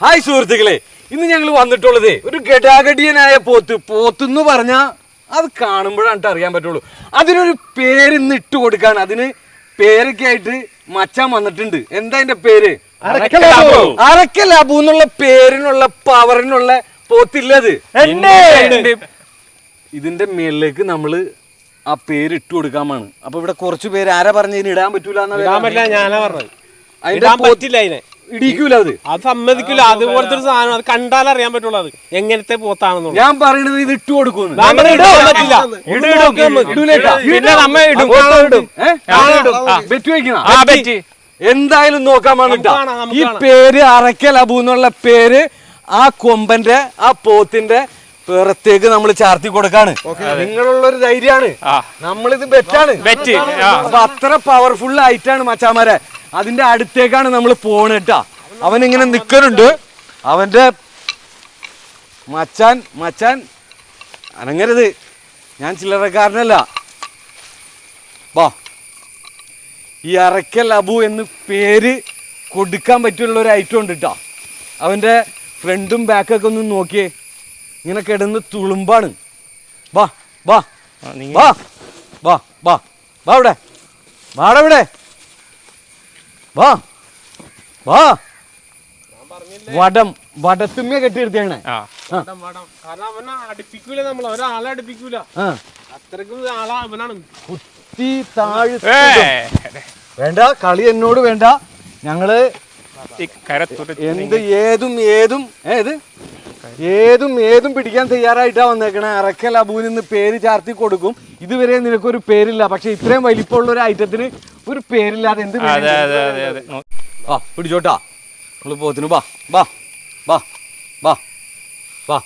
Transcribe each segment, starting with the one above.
Hi സുഹൃത്തുക്കളെ ഇന്ന് ഞങ്ങൾ വന്നിട്ടുള്ളത് ഒരു ഗടാഗടിയനായ പോത്ത് പോത്തെന്ന് പറഞ്ഞാൽ അത് കാണുമ്പോഴാണ് അറിയാൻ പറ്റുള്ളൂ. അതിനൊരു പേര് ഇന്നിട്ട് ഇട്ട് കൊടുക്കാൻ അതിന് പേരൊക്കെ ആയിട്ട് മച്ചാൻ വന്നിട്ടുണ്ട്. എന്താ അതിന്റെ പേര്? അറക്കലാബു. എന്നുള്ള പേരിനുള്ള പവറിനുള്ള പോത്തില്ലത്. ഇതിന്റെ മേളിലേക്ക് നമ്മൾ ആ പേര് ഇട്ട് കൊടുക്കാമാണ്. അപ്പൊ ഇവിടെ കുറച്ചു പേര് ആരാ പറഞ്ഞ ഇടാൻ പറ്റൂല അതിന്റെ പോത്തില്ല അതിനെ. ഇടിക്കൂല അത്. അത് സമ്മതിക്കില്ല അതുപോലത്തെ ഒരു സാധനം അത് കണ്ടാൽ അറിയാൻ പറ്റുള്ളൂ അത്. എങ്ങനത്തെ പോത്താണെന്നുള്ളത്. ഞാൻ പറയുന്നത് ഇത് ഇട്ട് കൊടുക്കുന്നു. പിന്നെ നമ്മ ഇടും. അങ്ങോട്ട് ഇടും. ആ. ബെറ്റ് വെക്കണ എന്തായാലും നോക്കാൻ വേണ്ടിട്ടാ. ഈ പേര് അറക്കൽ അബു എന്നുള്ള പേര് ആ കൊമ്പന്റെ ആ പോത്തിന്റെ പുറത്തേക്ക് നമ്മൾ ചാർത്തി കൊടുക്കാണ്. നിങ്ങളുള്ള ഒരു ധൈര്യമാണ്. നമ്മളിത് ബെറ്റാണ്. ബെറ്റ്. അപ്പൊ അത്ര പവർഫുൾ ആയിട്ടാണ് മച്ചാമാരെ. അതിന്റെ അടുത്തേക്കാണ് നമ്മൾ പോണേട്ടാ അവൻ ഇങ്ങനെ നിക്കനുണ്ട് അവന്റെ മച്ചാൻ മച്ചാൻ അനങ്ങരുത്. ഞാൻ ചില്ലറക്കാരനല്ല. വാ ഈ അറക്കൽ അബു എന്ന് പേര് കൊടുക്കാൻ പറ്റുള്ള ഒരു ഐറ്റം ഉണ്ട് കേട്ടോ അവന്റെ ഫ്രണ്ടും ബാക്കൊക്കെ ഒന്ന് നോക്കിയേ. ഇങ്ങനെ കിടന്ന് തുളുമ്പാണ്. വാ വാ വാ വാ വാ വാ ഇവിടെ വാടാ ഇവിടെ വാ. വാ. വടം വടത്തുമ്മ കെട്ടിയിരുത്തിയാണ്. അടുപ്പിക്കൂല നമ്മൾ ഒരാളെ അടുപ്പിക്കൂല. ആ. അത്രക്കും ആളാ അവനാണ്. കുത്തി താഴ് വേണ്ട കളി എന്നോട് വേണ്ട. ഞങ്ങൾ എന്ത് ഏതും ഏതും ഏത് ഏതും ഏതും പിടിക്കാൻ തയ്യാറായിട്ടാ വന്നേക്കണേ. അറക്കൽ അബൂനിന്ന് പേര് ചാർത്തി കൊടുക്കും. ഇതുവരെ നിനക്കൊരു പേരില്ല. പക്ഷെ ഇത്രയും വലിപ്പമുള്ള ഒരു ഐറ്റത്തിന് ഒരു പേരില്ലാതെ എന്ത്? അതെ അതെ അതെ അതെ. വാ ആ പിടിച്ചോട്ടാ. നമ്മൾ പോത്തിനു വാ വാ വാ വാ വാ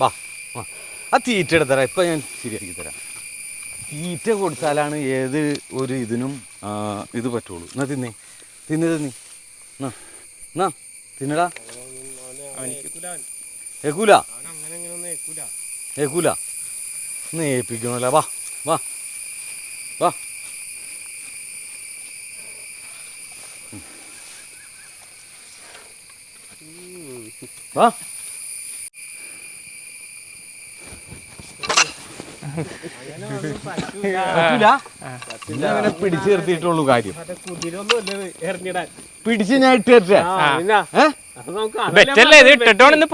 വാ വാ. ആ തീറ്റ എടുത്തരാം. ഇപ്പൊ ഞാൻ ശരിയാക്കി തരാം. തീറ്റ കൊടുത്താലാണ് ഏത് ഒരു ഇതിനും ആ, ഇത് പറ്റുള്ളൂ. എന്നാ തിന്നേ? തിന്ന് തിന്നി എന്നാ എന്നാ തിന്നടാ. ഏക്കൂല. ഏക്കൂല. ഒന്ന് ഏൽപ്പിക്കണമല്ല. വാ വാ വാ. വാ. പിന്നെ അങ്ങനെ പിടിച്ചു നിർത്തിയിട്ടുള്ളൂ കാര്യം. പിടിച്ച് ഞാൻ ഇട്ടിട്ട്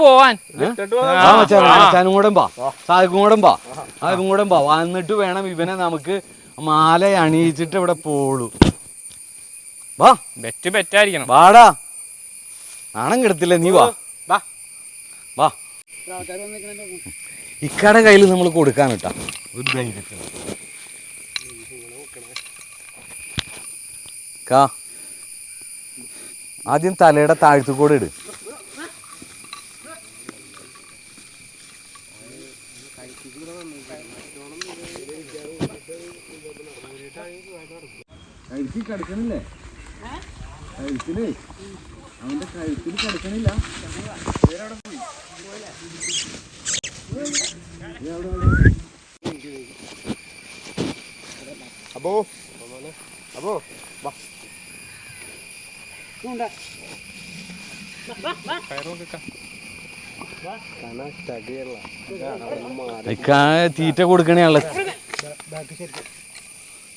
പോവാൻ. കൂടെ പോ സാഹിബും കൂടെ പോ സാഹിബും കൂടെ പോ വന്നിട്ട് വേണം ഇവനെ നമുക്ക് മാല അണിയിച്ചിട്ട് ഇവിടെ പോളൂ. വാ. ബെറ്റ് ബെറ്റായിരിക്കണം വാടാ. നാണം കിടത്തില്ല നീ വാ. വാ. ഇക്കാടെ കയ്യിൽ നമ്മൾ കൊടുക്കാൻ കേട്ടാ കാ. ആദ്യം തലയുടെ താഴ്ത്തു കൂടെ ഇട് കഴിച്ചില്ലേ അവന്റെ കഴുത്തിൽ കിടക്കണില്ല. അപ്പോ അപ്പോ വാ. ഇക്കാ തീറ്റ കൊടുക്കണേ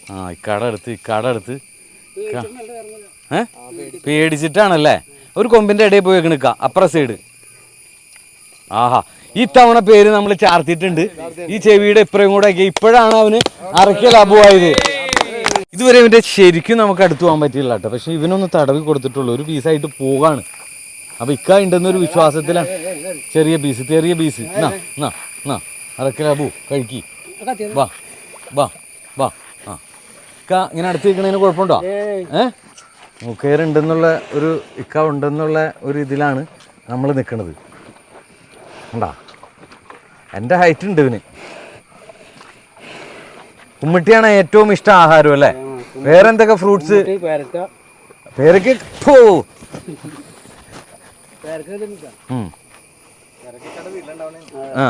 ആ ഇക്കാടെ അടുത്ത് ഇക്കാടെ അടുത്ത്. ഇക്ക- ഏ? പേടിച്ചിട്ടാണല്ലേ? ഒരു കൊമ്പിന്റെ ഇടയിൽ പോയി വെക്കണിക്ക അപ്പുറ സൈഡ് ആഹാ ഈ തവണ പേര് നമ്മൾ ചാർത്തിയിട്ടുണ്ട്. ഈ ചെവിയുടെ ഇപ്പുറയും കൂടെ ഇപ്പോഴാണ് അവന് അറക്കിയ ലാഭമായത് ഇതുവരെ ഇവന്റെ ശരിക്കും നമുക്ക് അടുത്ത് പോകാൻ പറ്റില്ല കേട്ടോ. പക്ഷെ ഇവനൊന്ന് തടവി കൊടുത്തിട്ടുള്ളൂ. ഒരു പീസായിട്ട് പോകാണ് അപ്പൊ ഇക്ക ഉണ്ടെന്നൊരു വിശ്വാസത്തിലാണ്. ചെറിയ പീസ് ചെറിയ പീസ് അറക്കൽ അബു കഴിക്കി വാ വാ വാ ആ. ഇക്ക ഇങ്ങനെ അടുത്ത് നിൽക്കണതിന് കുഴപ്പമുണ്ടോ? ഏ ഉണ്ടെന്നുള്ള ഒരു ഇക്ക ഉണ്ടെന്നുള്ള ഒരു ഇതിലാണ് നമ്മൾ നിൽക്കുന്നത് ഉണ്ടാ എന്റെ ഹൈറ്റ് ഉണ്ട് ഇവന്. കുമ്മിട്ടിയാണ് ഏറ്റവും ഇഷ്ടം ആഹാരം അല്ലേ? വേറെ എന്തൊക്കെ ഫ്രൂട്ട്സ് പേരക്ക്. ആ.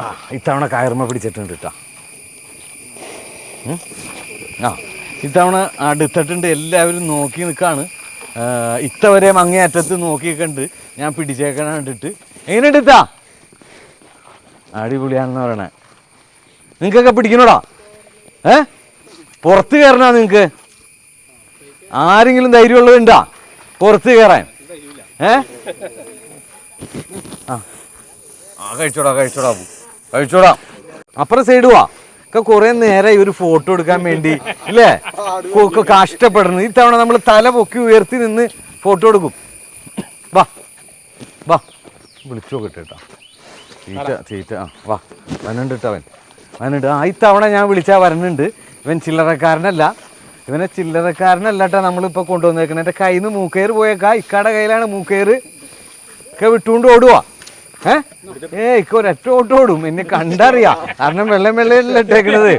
ആ ഇത്തവണ കയർമ പിടിച്ചിട്ടുണ്ട് കേട്ടോ ആ ഇത്തവണ അടുത്തിട്ടുണ്ട് എല്ലാവരും നോക്കി നിൽക്കുകയാണ് ഇത്തവരെ മങ്ങയറ്റത്ത് നോക്കിയൊക്കെയുണ്ട് ഞാൻ പിടിച്ചേക്കണ കണ്ടിട്ട്. എങ്ങനെ എടുത്താ അടിപൊളിയാണെന്ന് പറയണേ. നിങ്ങൾക്കൊക്കെ പിടിക്കണോടാ? ഏ? പുറത്ത് കയറണ നിങ്ങൾക്ക് ആരെങ്കിലും ധൈര്യമുള്ളതുണ്ടാ പുറത്ത് കയറാൻ. ഏ? ആ. കഴിച്ചോടാ കഴിച്ചോടാ. കഴിച്ചോടാ അപ്പുറം സൈഡ് വാ ഒക്കെ കുറെ നേരം ഒരു ഫോട്ടോ എടുക്കാൻ വേണ്ടി ഇല്ലേ? കഷ്ടപ്പെടുന്നു. ഇത്തവണ നമ്മൾ തല പൊക്കി ഉയർത്തി നിന്ന് ഫോട്ടോ എടുക്കും. വാ. വാ. വിളിച്ചു നോക്കട്ടെ ചീറ്റ ചീറ്റ. ആ വാ. വനുണ്ട് അവൻ. വനുണ്ട് ആ ഇത്തവണ ഞാൻ വിളിച്ചാൽ വരണുണ്ട് ഇവൻ ചില്ലറക്കാരനല്ല. ഇവനെ ചില്ലറക്കാരനല്ല കേട്ടോ നമ്മളിപ്പോൾ കൊണ്ടുവന്നേക്കണേ എന്റെ കയ്യിൽ നിന്ന് മൂക്കയർ പോയേക്കാ. ഇക്കാടെ കയ്യിലാണ് മൂക്കയർ ഒക്കെ വിട്ടുകൊണ്ട് ഓടുവാ. ഏ? ഇക്ക ഒരൊറ്റ ഓട്ടം ഓടും. എന്നെ കണ്ടറിയാ. കാരണം വെള്ളം വെള്ളയല്ല ഇട്ടേക്കണത്?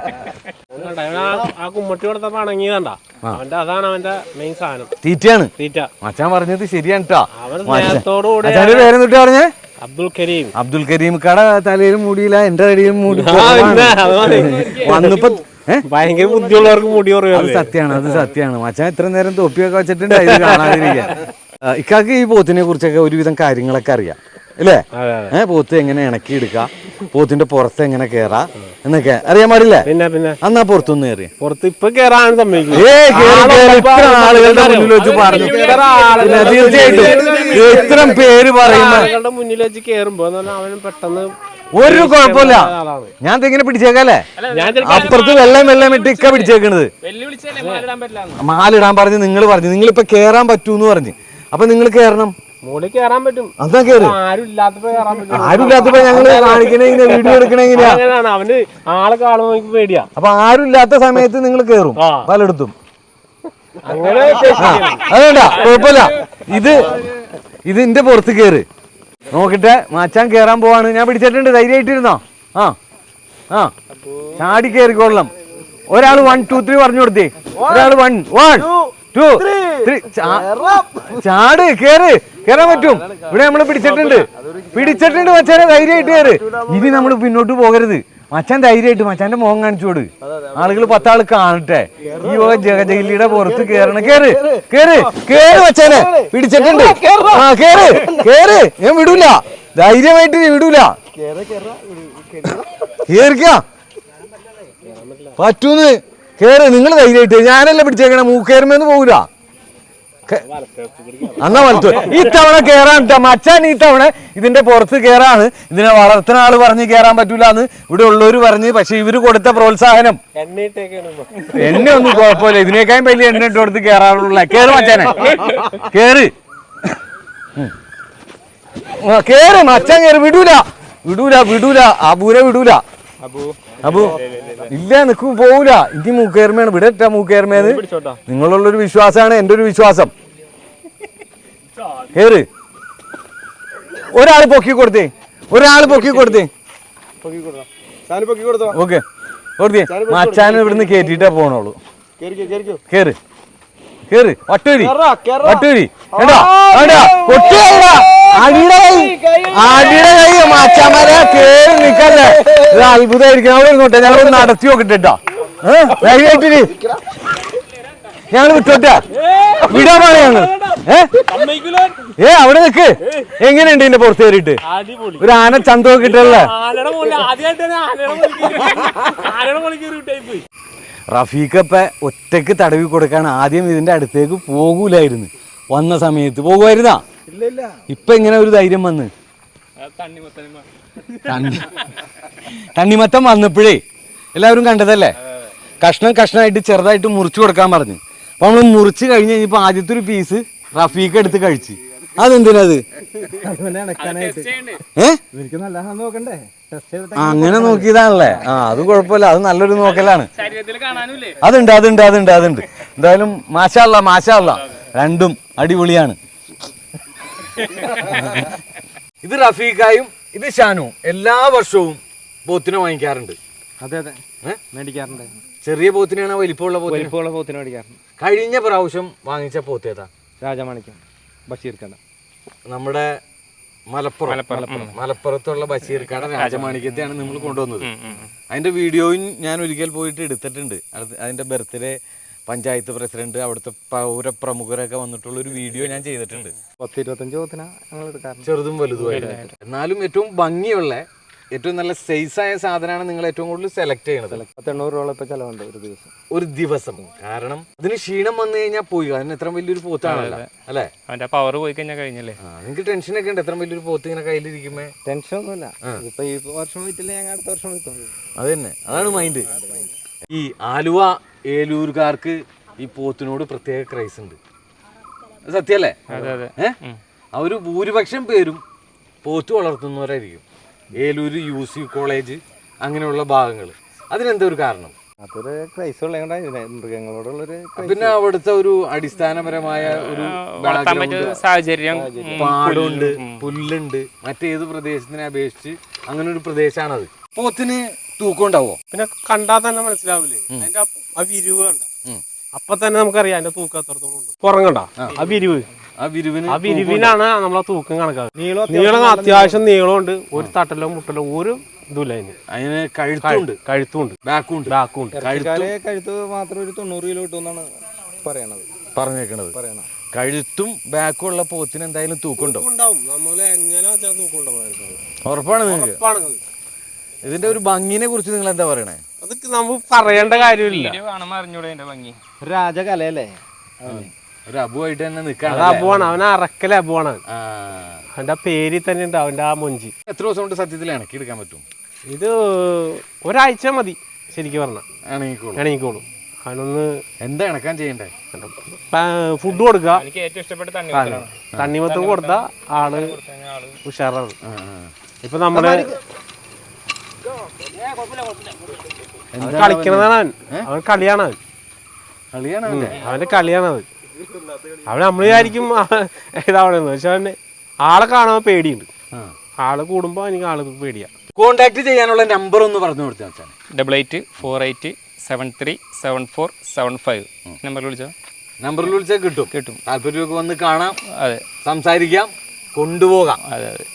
ആ- കുമ്മട്ടി കൊടുത്തപ്പോ അണങ്ങിയതണ്ട. അവന്റെ അതാണ് അവന്റെ മെയിൻ സാധനം. തീറ്റയാണ്. തീറ്റ. മച്ചാൻ പറഞ്ഞത് ശരിയാണ് കേട്ടോ അവൻ സ്നേഹത്തോടുകൂടി പേരെന്നിട്ട് പറഞ്ഞേ? അബ്ദുൽ കരീം. അബ്ദുൽ കരീം കട തലയിലും മൂടിയില്ല എന്റെ അടിയിലും മൂടി. വന്നപ്പോ ഭയങ്കര ബുദ്ധിയുള്ളവർക്ക് മുടി അത് സത്യമാണ് അത് സത്യമാണ് മച്ചാൻ ഇത്ര നേരം തൊപ്പിയൊക്കെ വെച്ചിട്ടുണ്ട് ഇത് ഇക്കാക്ക് ഈ പോത്തിനെ കുറിച്ചൊക്കെ ഒരുവിധം കാര്യങ്ങളൊക്കെ അറിയാം. അല്ലേ? ഏഹ് പോത്ത് എങ്ങനെ ഇണക്കി എടുക്കാം? പോത്തിന്റെ പുറത്ത് എങ്ങനെ കേറാ? എന്നൊക്കെ. അറിയാൻ പാടില്ലേ? പിന്നെ പിന്നെ. അന്നാ പുറത്തൊന്ന് കയറി പുറത്ത് ഇപ്പൊ കേറാൻ ആളുകളുടെ മുന്നിൽ വെച്ച് പറഞ്ഞു. തീർച്ചയായിട്ടും ഇത്തരം പേര് പറയുന്ന ആളുകളുടെ മുന്നിൽ വെച്ച് കേറുമ്പോ അവന് പെട്ടെന്ന് ഒരു കുഴപ്പമില്ല. ഞാൻ തെങ്ങനെ പിടിച്ചേക്കല്ലേ അപ്പുറത്ത് വെള്ളം വെള്ളം ഇട്ട് ഇക്ക പിടിച്ചേക്കണത്. മാലിടാൻ പറഞ്ഞ് നിങ്ങൾ പറഞ്ഞു. നിങ്ങൾ ഇപ്പൊ കേറാൻ പറ്റൂന്ന് പറഞ്ഞു. അപ്പൊ നിങ്ങൾ കേറണം. മുകളിൽ കേറാൻ പറ്റും. അതാ കേറ്. ആരും ഇല്ലാത്തപ്പോ പറ്റും. ഞങ്ങൾ ഇങ്ങനെ വീഡിയോ എടുക്കണ എങ്ങനെയാ അങ്ങനെയാണ്. അവന് ആളെ കാണുമ്പോ എനിക്ക് പേടിയാ. അപ്പൊ ആരുമില്ലാത്ത സമയത്ത് നിങ്ങൾ കേറും ആ. പലയിടത്തും. അങ്ങനെ അതേണ്ട കുഴപ്പമില്ല. ഇത് ഇത് എന്റെ പുറത്ത് കേറ്. നോക്കട്ടെ മാച്ചാൻ കേറാൻ പോവാണ്. ഞാൻ പിടിച്ചിട്ടുണ്ട് ധൈര്യമായിട്ടിരുന്നോ? ആ ആ. ചാടി കേറിക്കൊള്ളാം ഒരാൾ വൺ ടു ത്രീ പറഞ്ഞു കൊടുത്തേ. ഒരാൾ വൺ വൺ ടു ത്രീ ചാട് കേറ്. കേറാൻ പറ്റും. ഇവിടെ നമ്മൾ പിടിച്ചിട്ടുണ്ട്. പിടിച്ചിട്ടുണ്ട് മച്ചാനെ ധൈര്യമായിട്ട് കയറ് ഇനി നമ്മൾ പിന്നോട്ട് പോകരുത്. മച്ചാൻ ധൈര്യമായിട്ട് മച്ചാന്റെ മുഖം കാണിച്ചു കൊടു ആളുകൾ പത്താൾ കാണട്ടെ. ഈ ജഗജഗിലിയുടെ പുറത്ത് കേറണം. കേറ് കേറ് കേറ് മച്ചാനെ. പിടിച്ചിട്ടുണ്ട്. ആ കേറ് കേറ്. ഞാൻ വിടൂല. ധൈര്യമായിട്ട് വിടൂല. കേറിക്കാ. പറ്റൂന്ന്. കേറ് നിങ്ങൾ ധൈര്യമായിട്ട്. ഞാനല്ല പിടിച്ചേക്കണേ? മൂക്കേറുമെന്ന് പോകൂല എന്നാ വലത്തു ഈ തവണ കേറാൻ. മച്ചാൻ ഈ തവണ ഇതിന്റെ പുറത്ത് കേറാണ്. ഇതിനെ വളർത്തുന്ന ആൾ പറഞ്ഞ് കേറാൻ പറ്റൂല എന്ന് ഇവിടെ ഉള്ളവര് പറഞ്ഞ് പക്ഷെ ഇവർ കൊടുത്ത പ്രോത്സാഹനം. എന്നെ ഒന്നും കുഴപ്പമില്ല. ഇതിനേക്കാളും വലിയ എണ്ണ ഇട്ട് കൊടുത്ത് കേറാറുള്ള കേറ് മച്ചാനെ. കേറ്. കേറ്. മച്ചാൻ കേറ്. വിടൂല. വിടൂല വിടൂല. അബൂനെ വിടൂല. അബു. ഇല്ല നിക്കും പോവൂല. ഇനി മൂക്കേർമയാണ്. ഇവിടെ മൂക്കേർമയാണ് നിങ്ങളുള്ളൊരു വിശ്വാസമാണ് എന്റെ ഒരു വിശ്വാസം. കേറ്. ഒരാൾ പൊക്കി കൊടുത്തേ. ഒരാൾ പൊക്കി കൊടുത്തേ. ഓക്കെ. കൊടുത്തേ. മച്ചാൻ ഇവിടുന്ന് കേറ്റിട്ടേ പോണോളൂ കേറ് കേറ് വട്ടൂരി വട്ടൂരി കേട്ടോ കേട്ടോ കൊട്ടിയാ അടിയുടെ കൈ. അടിയുടെ കൈ. മച്ചാമല കേറി നിക്കല്ലേ? ഇത് അത്ഭുതമായിരിക്കും. അവിടെ ഇങ്ങോട്ടെ ഞങ്ങൾ നടത്തി നോക്കട്ടെ കേട്ടോ ഏഹ് ധൈര്യമായിട്ടിരി ഞങ്ങൾ വിട്ടോട്ടാ വിടാൻ പാടില്ല ഞങ്ങൾ. ഏ? അവിടെ നിക്ക്. എങ്ങനെയുണ്ട് ഇതിന്റെ പുറത്ത് കയറിയിട്ട്? ഒരു ആന ചന്തോ കിട്ടല്ലേ റഫീഖപ്പ ഒറ്റയ്ക്ക് തടവി കൊടുക്കാൻ ആദ്യം ഇതിന്റെ അടുത്തേക്ക് പോകൂലായിരുന്നു. വന്ന സമയത്ത് പോകുമായിരുന്നാ? ഇപ്പൊ ഇങ്ങനെ ഒരു ധൈര്യം വന്ന്? തണ്ണി- തണ്ണിമത്തം വന്നപ്പോഴേ എല്ലാവരും കണ്ടതല്ലേ? കഷ്ണം കഷ്ണമായിട്ട് ചെറുതായിട്ട് മുറിച്ചു കൊടുക്കാൻ പറഞ്ഞു. അപ്പൊ നമ്മൾ മുറിച്ച് കഴിഞ്ഞ് കഴിഞ്ഞപ്പോ ആദ്യത്തെ ഒരു പീസ് റഫീഖ് എടുത്ത് കഴിച്ച്. അതെന്തിനത് അങ്ങനെ നോക്കിയതാണല്ലേ. ആ അത് കുഴപ്പമില്ല. അത് നല്ലൊരു നോക്കലാണ്. ശരീരത്തിൽ കാണാനുമില്ലേ? അതുണ്ട് അതുണ്ട് അതുണ്ട് അതുണ്ട്. എന്തായാലും മാഷാല്ല മാഷാല്ല രണ്ടും അടിപൊളിയാണ്. ഇത് റഫീഖായും ഇത് ഷാനുവും എല്ലാ വർഷവും ബോത്തിനെ വാങ്ങിക്കാറുണ്ട്. അതെ അതെ. മേടിക്കാറുണ്ട്. ചെറിയ പോത്തിനാണ് വലിപ്പമുള്ള പോത്തിന്? വലിപ്പമുള്ള പോത്തിന് പഠിക്കാറ് കഴിഞ്ഞ പ്രാവശ്യം വാങ്ങിച്ച പോത്തേതാ രാജമാണിക്യം ബഷീർ കണ്ട നമ്മുടെ മലപ്പുറം. മലപ്പുറം. മലപ്പുറത്തുള്ള ബഷീർക്കട രാജമാണിക്യത്തെയാണ് നമ്മൾ കൊണ്ടുവന്നത്. അതിന്റെ വീഡിയോയും ഞാൻ ഒരിക്കൽ പോയിട്ട് എടുത്തിട്ടുണ്ട്. അതിന്റെ ബർത്ത്ഡേ പഞ്ചായത്ത് പ്രസിഡന്റ് അവിടുത്തെ പൗരപ്രമുഖരൊക്കെ വന്നിട്ടുള്ള ഒരു വീഡിയോ ഞാൻ ചെയ്തിട്ടുണ്ട്. പത്ത് ഇരുപത്തഞ്ച് പോത്തിനാ ഞങ്ങൾ എടുക്കാറ് ചെറുതും വലുതുമായിട്ട് എന്നാലും ഏറ്റവും ഭംഗിയുള്ള ഏറ്റവും നല്ല സൈസായ സാധനമാണ് നിങ്ങൾ ഏറ്റവും കൂടുതൽ സെലക്ട് ചെയ്യണത്. പത്ത് എണ്ണൂറ് രൂപ ഇപ്പൊ ചെലവുണ്ട് ഒരു ദിവസം. ഒരു ദിവസം. കാരണം അതിന് ക്ഷീണം വന്നു കഴിഞ്ഞാൽ പോയി. അതിന് എത്ര വലിയൊരു പോത്താണല്ലോ അല്ലേ? അവന്റെ പവർ പോയി കഴിഞ്ഞാൽ കഴിഞ്ഞല്ലേ? നിങ്ങൾക്ക് ടെൻഷൻ ഒക്കെ ഉണ്ട്? എത്ര വലിയൊരു പോത്ത് ഇങ്ങനെ കയ്യിലിരിക്കുമ്പോ? ടെൻഷൻ ഒന്നുമില്ല. ഇപ്പൊ ഈ വർഷം വീട്ടിൽ ഞങ്ങൾ അടുത്ത വർഷം അത് തന്നെ. അതാണ് മൈൻഡ് ഈ ആലുവ ഏലൂരുകാർക്ക് ഈ പോത്തിനോട് പ്രത്യേക ക്രൈസ് ഉണ്ട്. അത് സത്യല്ലേ ഏഹ് അവർ ഭൂരിപക്ഷം പേരും പോത്ത് വളർത്തുന്നവരായിരിക്കും. ഏലൂര് യു സി കോളേജ് അങ്ങനെയുള്ള ഭാഗങ്ങൾ. അതിനെന്താ ഒരു കാരണം? അതൊരു ക്രൈസ് മൃഗങ്ങളോടുള്ളൊരു ക്രൈസ് പിന്നെ അവിടുത്തെ ഒരു അടിസ്ഥാനപരമായ ഒരു സാഹചര്യം. പാടുണ്ട് പുല്ലുണ്ട് മറ്റേത് പ്രദേശത്തിനെ അപേക്ഷിച്ച് അങ്ങനെ ഒരു പ്രദേശമാണത് പോത്തിന് തൂക്കം ഉണ്ടാവോ? പിന്നെ കണ്ടാൽ തന്നെ മനസ്സിലാവില്ലേ? അതിന്റെ ആ- വിരിവ് കണ്ട. അപ്പൊ തന്നെ നമുക്കറിയാം അതിന്റെ തൂക്കം എത്രത്തോളം ഉണ്ട്. കുറങ്ങണ്ട ആ വിരിവ്. ആ വിരിവിനാണ് നമ്മളെ തൂക്കം കണക്കാക്കുന്നത്. നീളം നീളം അത്യാവശ്യം നീളമുണ്ട് ഒരു തട്ടലോ മുട്ടലോ ഒരു ഇതുമില്ല അതിന്. അതിന് കഴുത്തുണ്ട്. കഴുത്തുണ്ട്. ബാക്കുണ്ട് ബാക്കുണ്ട് കഴുത്ത് മാത്രം ഒരു തൊണ്ണൂറ് കിലോ കിട്ടുമെന്നാണ് പറയണത്. പറഞ്ഞേക്കണത്. പറയണത് കഴുത്തും ബാക്കും ഉള്ള പോത്തിന് എന്തായാലും തൂക്കുണ്ടോ ഉറപ്പാണ് നിങ്ങൾക്ക് ഇതിന്റെ ഒരു ഭംഗിനെ കുറിച്ച് നിങ്ങൾ എന്താ പറയണേ? അതൊക്കെ നമുക്ക് പറയേണ്ട കാര്യമില്ല. ഭംഗി. രാജകലയല്ലേ? ഒരു അബുവായിട്ട് തന്നെ അബുവാണ് അവൻ അറക്കലെ അബുവാണ്. അവൻ. ആ. അവന്റെ പേരിൽ തന്നെ ഉണ്ട് അവന്റെ ആ മൊഞ്ചി. എത്ര ദിവസം കൊണ്ട് സത്യത്തിൽ ഇണക്കി എടുക്കാൻ പറ്റും? ഇത് ഒരാഴ്ച മതി ശരിക്കും പറഞ്ഞ. ഇണങ്ങിക്കോളും. എണീക്കോളും അവനൊന്ന് എന്താ ഇണക്കാൻ ചെയ്യണ്ടേ? ഫുഡ് കൊടുക്കുക എനിക്ക് ഏറ്റവും ഇഷ്ടപ്പെട്ട തണ്ണി തണ്ണിമത്തം കൊടുത്ത ആൾ ഉഷാറാണ്. ഇപ്പൊ നമ്മൾ കളിക്കണതാണ് അവൻ. അവൻ കളിയാണ് അവൻ. കളിയാണ് അവന്റെ. അവന്റെ അവൻ നമ്മൾ വിചാരിക്കും ഇതാവണെന്ന്. പക്ഷെ അവന് ആളെ കാണാൻ പേടിയുണ്ട്. ആൾ കൂടുമ്പോ എനിക്ക് ആൾ പേടിയാ. കോണ്ടാക്ട് ചെയ്യാനുള്ള നമ്പർ ഒന്ന് പറഞ്ഞു കൊടുത്തു വെച്ചാൽ double eight four eight seven three seven four seven five നമ്പറിൽ വിളിച്ചോ? നമ്പറിൽ വിളിച്ചാൽ കിട്ടും. കിട്ടും. താല്പര്യമൊക്കെ വന്ന് കാണാം. അതെ. സംസാരിക്കാം. കൊണ്ടുപോകാം. അതെ അതെ.